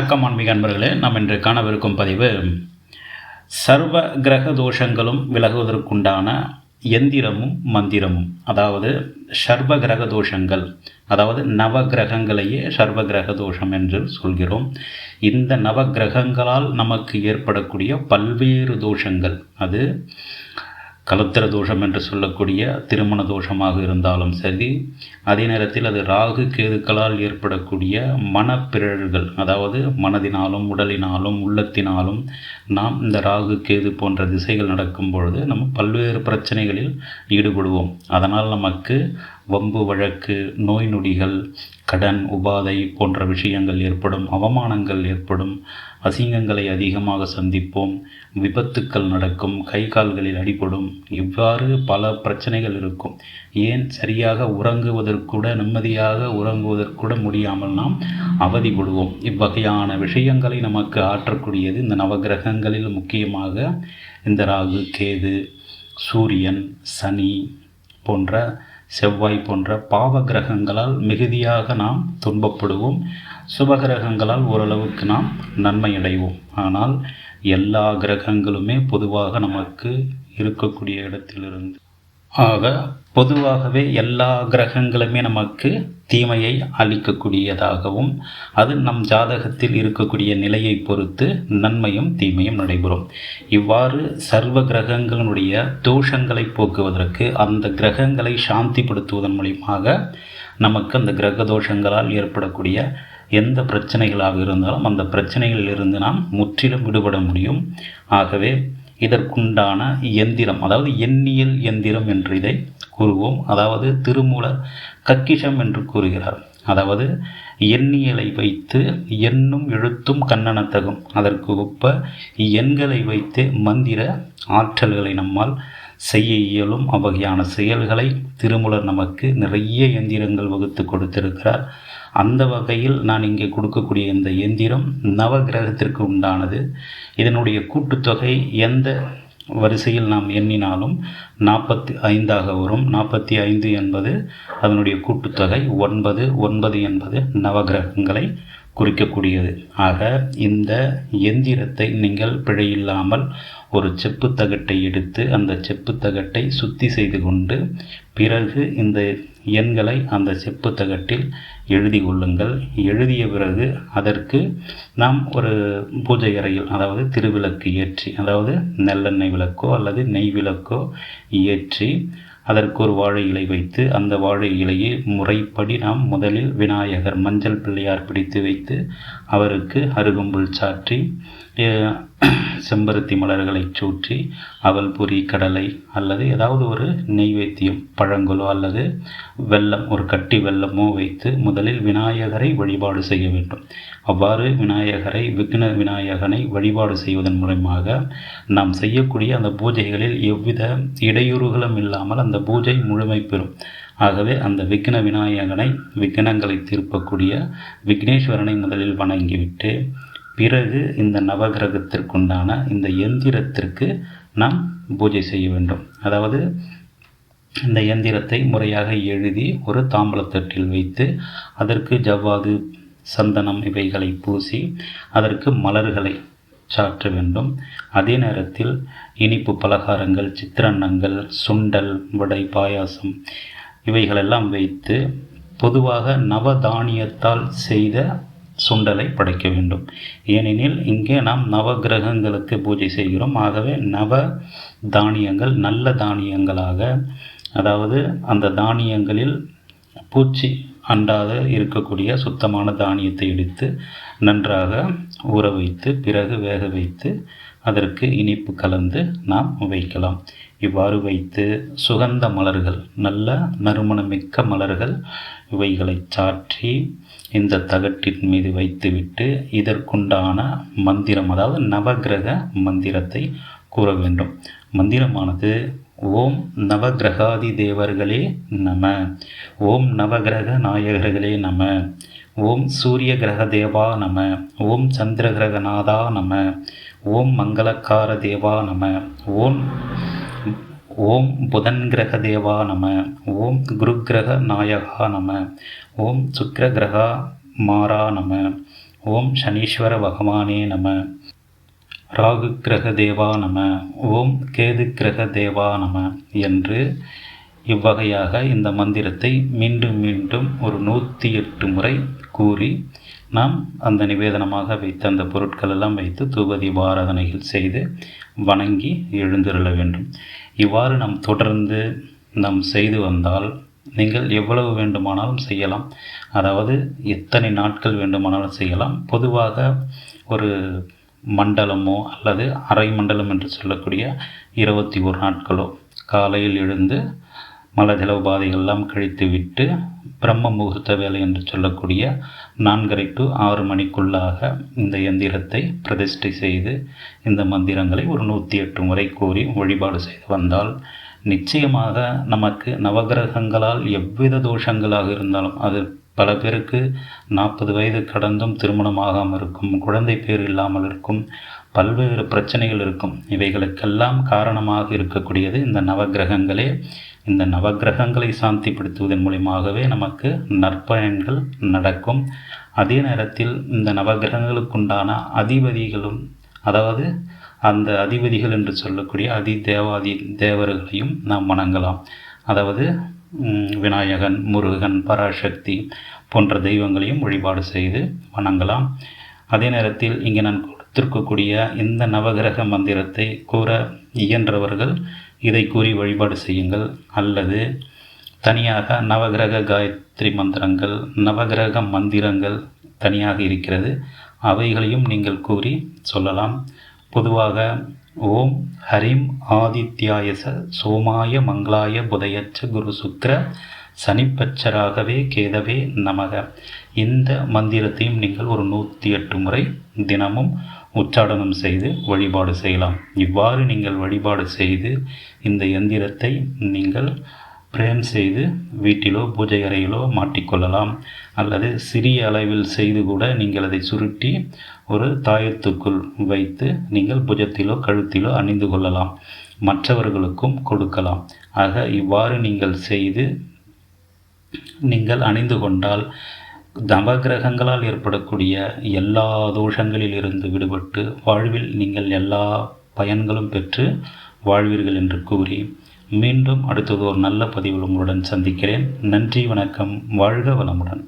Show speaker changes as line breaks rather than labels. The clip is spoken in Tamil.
வணக்கம் ஆன்மீக அன்பர்களே. நாம் இன்று காணவிருக்கும் பதிவு சர்வ கிரக தோஷங்களும் விலகுவதற்குண்டான எந்திரமும் மந்திரமும். அதாவது சர்வ கிரக தோஷங்கள் அதாவது நவ கிரகங்களையே சர்வ கிரக தோஷம் என்று சொல்கிறோம். இந்த நவ கிரகங்களால் நமக்கு ஏற்படக்கூடிய பல்வேறு தோஷங்கள் அது கலத்திர தோஷம் என்று சொல்லக்கூடிய திருமண தோஷமாக இருந்தாலும் சரி அதே நேரத்தில் அது ராகு கேதுக்களால் ஏற்படக்கூடிய மனப்பிறழ்கள் அதாவது மனதினாலும் உடலினாலும் உள்ளத்தினாலும் நாம் இந்த ராகு கேது போன்ற திசைகள் நடக்கும் பொழுது நம்ம பல்வேறு பிரச்சனைகளில் ஈடுபடுவோம். அதனால் நமக்கு வம்பு வழக்கு நோய் நொடிகள் கடன் உபாதை போன்ற விஷயங்கள் ஏற்படும் அவமானங்கள் ஏற்படும் அசிங்கங்களை அதிகமாக சந்திப்போம் விபத்துக்கள் நடக்கும் கை கால்களில் அடிபடும் இவ்வாறு பல பிரச்சனைகள் இருக்கும். ஏன்? சரியாக உறங்குவதற்கூட நிம்மதியாக உறங்குவதற்கூட முடியாமல் நாம் அவதிப்படுவோம். இவ்வகையான விஷயங்களை நமக்கு ஆற்றக்கூடியது இந்த நவகிரகங்களில் முக்கியமாக இந்த ராகு கேது சூரியன் சனி போன்ற செவ்வாய் போன்ற பாவ கிரகங்களால் மிகுதியாக நாம் துன்பப்படுவோம். சுபகிரகங்களால் ஓரளவுக்கு நாம் நன்மை அடைவோம் ஆனால் எல்லா கிரகங்களுமே பொதுவாக நமக்கு இருக்கக்கூடிய இடத்திலிருந்து. ஆக பொதுவாகவே எல்லா கிரகங்களுமே நமக்கு தீமையை அளிக்கக்கூடியதாகவும் அது நம் ஜாதகத்தில் இருக்கக்கூடிய நிலையை பொறுத்து நன்மையும் தீமையும் நடைபெறும். இவ்வாறு சர்வ கிரகங்களுடைய தோஷங்களை போக்குவதற்கு அந்த கிரகங்களை சாந்திப்படுத்துவதன் மூலியமாக நமக்கு அந்த கிரக தோஷங்களால் ஏற்படக்கூடிய எந்த பிரச்சனைகளாக இருந்தாலும் அந்த பிரச்சனைகளிலிருந்து நாம் முற்றிலும் விடுபட முடியும். ஆகவே இதற்குண்டான எந்திரம் அதாவது எண்ணியல் எந்திரம் என்று இதை கூறுவோம். அதாவது திருமூலர் கக்கிஷம் என்று கூறுகிறார். அதாவது எண்ணியலை வைத்து எண்ணும் எழுத்தும் கண்ணனத்தகும் அதற்கு ஒப்ப எண்களை வைத்து மந்திர ஆற்றல்களை நம்மால் செய்ய இயலும் அவ்வகையான செயல்களை திருமூலர் நமக்கு நிறைய எந்திரங்கள் வகுத்து கொடுத்திருக்கிறார். அந்த வகையில் நான் இங்கே கொடுக்கக்கூடிய இந்த எந்திரம் நவகிரகத்திற்கு உண்டானது. இதனுடைய கூட்டுத்தொகை எந்த வரிசையில் நாம் எண்ணினாலும் நாற்பத்தி ஐந்தாக வரும். நாற்பத்தி ஐந்து என்பது அதனுடைய கூட்டுத்தொகை. ஒன்பது ஒன்பது என்பது நவகிரகங்களை குறிக்கக்கூடியது ஆக இந்த எந்திரத்தை நீங்கள் பிழையில்லாமல் ஒரு செப்பு தகட்டை எடுத்து அந்த செப்பு தகட்டை சுத்தி செய்து கொண்டு பிறகு இந்த எண்களை அந்த செப்பு தகட்டில் எழுதி கொள்ளுங்கள். எழுதிய பிறகு அதற்கு நாம் ஒரு பூஜை அறையில் அதாவது திருவிளக்கு ஏற்றி அதாவது நல்லெண்ணெய் விளக்கோ அல்லது நெய் விளக்கோ ஏற்றி அதற்கு ஒரு வாழை இலை வைத்து அந்த வாழை இலையை முறைப்படி நாம் முதலில் விநாயகர் மஞ்சள் பிள்ளையார் பிடித்து வைத்து அவருக்கு அருகம்புல் சாற்றி செம்பருத்தி மலர்களை சூற்றி அவல் பொரி கடலை அல்லது ஏதாவது ஒரு நெய்வேத்தியம் பழங்களோ அல்லது வெல்லம் ஒரு கட்டி வெள்ளமோ வைத்து முதலில் விநாயகரை வழிபாடு செய்ய வேண்டும். அவ்வாறு விநாயகரை விக்ன விநாயகனை வழிபாடு செய்வதன் மூலமாக நாம் செய்யக்கூடிய அந்த பூஜைகளில் எவ்வித இடையூறுகளும் இல்லாமல் அந்த பூஜை முழுமை பெறும். ஆகவே அந்த விக்ன விநாயகனை விக்னங்களை தீர்ப்பக்கூடிய விக்னேஸ்வரனை முதலில் வணங்கிவிட்டு பிறகு இந்த நவகிரகத்திற்குண்டான இந்த எந்திரத்திற்கு நாம் பூஜை செய்ய வேண்டும். அதாவது இந்த எந்திரத்தை முறையாக எழுதி ஒரு தாம்பலத்தட்டில் வைத்து அதற்கு ஜவ்வாது சந்தனம் இவைகளை பூசி அதற்கு மலர்களை சாற்ற வேண்டும். அதே நேரத்தில் இனிப்பு பலகாரங்கள் சித்திரன்னங்கள் சுண்டல் வடை பாயாசம் இவைகளெல்லாம் வைத்து பொதுவாக நவதானியத்தால் செய்த சுண்டலை படைக்க வேண்டும். ஏனெனில் இங்கே நாம் நவ கிரகங்களுக்கு பூஜை செய்கிறோம். ஆகவே நவ தானியங்கள் நல்ல தானியங்களாக அதாவது அந்த தானியங்களில் பூச்சி அண்டாத இருக்கக்கூடிய சுத்தமான தானியத்தை எடுத்து நன்றாக ஊற வைத்து பிறகு வேக வைத்து அதற்கு இனிப்பு கலந்து நாம் வைக்கலாம். இவ்வாறு வைத்து சுகந்த மலர்கள் நல்ல நறுமணமிக்க மலர்கள் இவைகளை சாற்றி இந்த தகட்டின் மீது வைத்துவிட்டு இதற்குண்டான மந்திரம் அதாவது நவகிரக மந்திரத்தை கூற வேண்டும். மந்திரமானது ஓம் நவகிரகாதி தேவர்களே நம. ஓம் நவகிரக நாயகர்களே நம. ஓம் சூரிய கிரக தேவா நம. ஓம் சந்திர கிரகநாதா நம. ஓம் மங்களக்கார தேவா நம. ஓம் ஓம் புதன் கிரக தேவா நம. ஓம் குரு கிரக நாயகா நம. ஓம் சுக்கிர கிரகா மாறா நம. ஓம் சனீஸ்வர பகவானே நம. ராகு கிரக தேவா நம ஓம் கேது கிரக தேவா நம என்று இவ்வகையாக இந்த மந்திரத்தை மீண்டும் மீண்டும் ஒரு நூற்றி எட்டு முறை கூறி நாம் அந்த நிவேதனமாக வைத்த அந்த பொருட்கள் எல்லாம் வைத்து தூபதி ஆராதனைகள் செய்து வணங்கி எழுந்திருள வேண்டும். இவ்வாறு நாம் தொடர்ந்து நாம் செய்து வந்தால் நீங்கள் எவ்வளவு வேண்டுமானாலும் செய்யலாம். அதாவது எத்தனை நாட்கள் வேண்டுமானாலும் செய்யலாம். பொதுவாக ஒரு மண்டலமோ அல்லது அரை மண்டலம் என்று சொல்லக்கூடிய இருபத்தி ஒரு நாட்களோ. காலையில் எழுந்து மலஜல உபாதைகள்லாம் கழித்து விட்டு பிரம்ம முகூர்த்த வேலை என்று சொல்லக்கூடிய நான்கரை டு ஆறு மணிக்குள்ளாக இந்த எந்திரத்தை பிரதிஷ்டை செய்து இந்த மந்திரங்களை ஒரு நூற்றி எட்டு முறை கூறி வழிபாடு செய்து வந்தால் நிச்சயமாக நமக்கு நவகிரகங்களால் எவ்வித தோஷங்களாக இருந்தாலும் அது பல பேருக்கு நாற்பது வயது கடந்தும் திருமணமாகாமல் இருக்கும் குழந்தை பேர் இல்லாமல் இருக்கும் பல்வேறு பிரச்சனைகள் இருக்கும். இவைகளுக்கெல்லாம் காரணமாக இருக்கக்கூடியது இந்த நவகிரகங்களே இந்த நவகிரகங்களை சாந்திப்படுத்துவதன் மூலியமாகவே நமக்கு நற்பயன்கள் நடக்கும். அதே நேரத்தில் இந்த நவகிரகங்களுக்குண்டான அதிபதிகளும் அதாவது அந்த அதிபதிகள் என்று சொல்லக்கூடிய அதி தேவாதி தேவர்களையும் நாம் வணங்கலாம். அதாவது விநாயகன் முருகன் பராசக்தி போன்ற தெய்வங்களையும் வழிபாடு செய்து வணங்கலாம். அதே நேரத்தில் இங்கே நான் கொடுத்திருக்கக்கூடிய இந்த நவகிரக மந்திரத்தை கூற இயன்றவர்கள் இதை கூறி வழிபாடு செய்யுங்கள். அல்லது தனியாக நவகிரக காயத்ரி மந்திரங்கள் நவகிரக மந்திரங்கள் தனியாக இருக்கிறது. அவைகளையும் நீங்கள் கூறி சொல்லலாம். பொதுவாக ஓம் ஹரிம் ஆதித்யாயச சோமாய மங்களாய புதயச்ச குரு சுக்ர சனிப்பச்சராகவே கேதவே நமக. இந்த மந்திரத்தையும் நீங்கள் ஒரு நூற்றி எட்டு முறை தினமும் உச்சாடனம் செய்து வழிபாடு செய்யலாம். இவ்வாறு நீங்கள் வழிபாடு செய்து இந்த எந்திரத்தை நீங்கள் பிரேம் செய்து வீட்டிலோ பூஜை அறையிலோ மாட்டிக்கொள்ளலாம். அல்லது சிறிய அளவில் செய்து கூட நீங்கள் அதை சுருட்டி ஒரு தாயத்துக்குள் வைத்து நீங்கள் புஜத்திலோ கழுத்திலோ அணிந்து கொள்ளலாம். மற்றவர்களுக்கும் கொடுக்கலாம். ஆக இவ்வாறு நீங்கள் செய்து நீங்கள் அணிந்து கொண்டால் நவகிரகங்களால் ஏற்படக்கூடிய எல்லா தோஷங்களில் இருந்து விடுபட்டு வாழ்வில் நீங்கள் எல்லா பயன்களும் பெற்று வாழ்வீர்கள் என்று கூறி மீண்டும் அடுத்தது ஒரு நல்ல பதிவில் உங்களுடன் சந்திக்கிறேன். நன்றி வணக்கம். வாழ்க வளமுடன்.